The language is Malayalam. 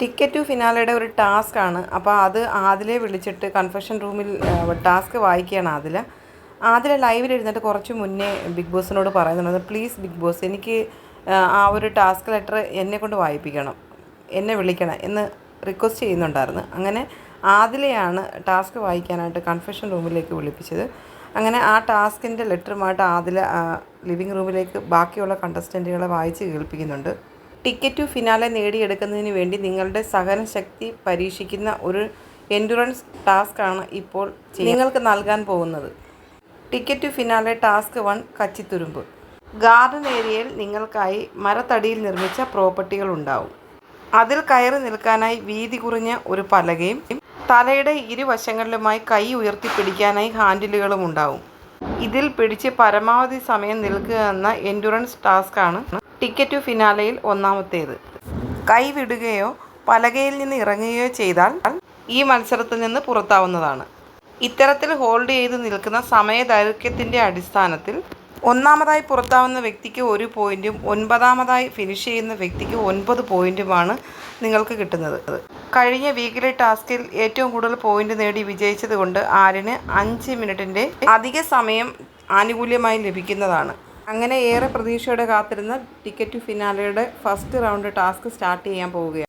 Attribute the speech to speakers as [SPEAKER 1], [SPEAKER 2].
[SPEAKER 1] ടിക്കറ്റ് ടു ഫിനാലയുടെ ഒരു ടാസ്ക് ആണ്. അപ്പോൾ അത് ആദിലെ വിളിച്ചിട്ട് കൺഫെഷൻ റൂമിൽ ടാസ്ക് വായിക്കുകയാണ് ആദില. ആദില ലൈവിൽ ഇരുന്നിട്ട് കുറച്ച് മുന്നേ ബിഗ് ബോസിനോട് പറയുന്നുണ്ട് പ്ലീസ് ബിഗ് ബോസ് എനിക്ക് ആ ഒരു ടാസ്ക് ലെറ്റർ എന്നെ കൊണ്ട് വായിപ്പിക്കണം എന്നെ വിളിക്കണം എന്ന് റിക്വസ്റ്റ് ചെയ്യുന്നുണ്ടായിരുന്നു. അങ്ങനെ ആദിലെയാണ് ടാസ്ക് വായിക്കാനായിട്ട് കൺഫെഷൻ റൂമിലേക്ക് വിളിപ്പിച്ചത്. അങ്ങനെ ആ ടാസ്കിന്റെ ലെറ്ററുമായിട്ട് ആദില ലിവിങ് റൂമിലേക്ക് ബാക്കിയുള്ള കണ്ടസ്റ്റന്റുകളെ വായിച്ച് കേൾപ്പിക്കുന്നുണ്ട്. ടിക്കറ്റ് ടു ഫിനാലെ നേടിയെടുക്കുന്നതിന് വേണ്ടി നിങ്ങളുടെ സഹനശക്തി പരീക്ഷിക്കുന്ന ഒരു എൻഡുറൻസ് ടാസ്ക് ആണ് ഇപ്പോൾ നിങ്ങൾക്ക് നൽകാൻ പോകുന്നത്. Ticket to finale task one കച്ചിത്തുരുമ്പ്. Garden ഏരിയയിൽ നിങ്ങൾക്കായി മരത്തടിയിൽ നിർമ്മിച്ച പ്രോപ്പർട്ടികൾ ഉണ്ടാവും. അതിൽ കയറി നിൽക്കാനായി വീതി കുറഞ്ഞ ഒരു പലകയും തലയുടെ ഇരുവശങ്ങളിലുമായി കൈ ഉയർത്തിപ്പിടിക്കാനായി ഹാൻഡിലുകളും ഉണ്ടാവും. ഇതിൽ പിടിച്ച് പരമാവധി സമയം നിൽക്കുക എന്ന എൻഡുറൻസ് ടാസ്ക്കാണ് ടിക്കറ്റ് ഫിനാലയിൽ ഒന്നാമത്തേത്. കൈവിടുകയോ പലകയിൽ നിന്ന് ഇറങ്ങുകയോ ചെയ്താൽ ഈ മത്സരത്തിൽ നിന്ന് പുറത്താവുന്നതാണ്. ഇത്തരത്തിൽ ഹോൾഡ് ചെയ്ത് നിൽക്കുന്ന സമയദൈർഘ്യത്തിന്റെ അടിസ്ഥാനത്തിൽ ഒന്നാമതായി പുറത്താവുന്ന വ്യക്തിക്ക് ഒരു പോയിന്റും ഒൻപതാമതായി ഫിനിഷ് ചെയ്യുന്ന വ്യക്തിക്ക് ഒൻപത് പോയിന്റുമാണ് നിങ്ങൾക്ക് കിട്ടുന്നത്. കഴിഞ്ഞ വീക്കിലെ ടാസ്കിൽ ഏറ്റവും കൂടുതൽ പോയിന്റ് നേടി വിജയിച്ചത് കൊണ്ട് ആര്യന് അഞ്ച് മിനിറ്റിന്റെ അധിക സമയം ആനുകൂല്യമായി ലഭിക്കുന്നതാണ്. അങ്ങനെ ഏറെ പ്രതീക്ഷയോടെ കാത്തിരുന്ന ടിക്കറ്റ് ടു ഫിനാലയുടെ ഫസ്റ്റ് റൗണ്ട് ടാസ്ക് സ്റ്റാർട്ട് ചെയ്യാൻ പോവുകയാണ്.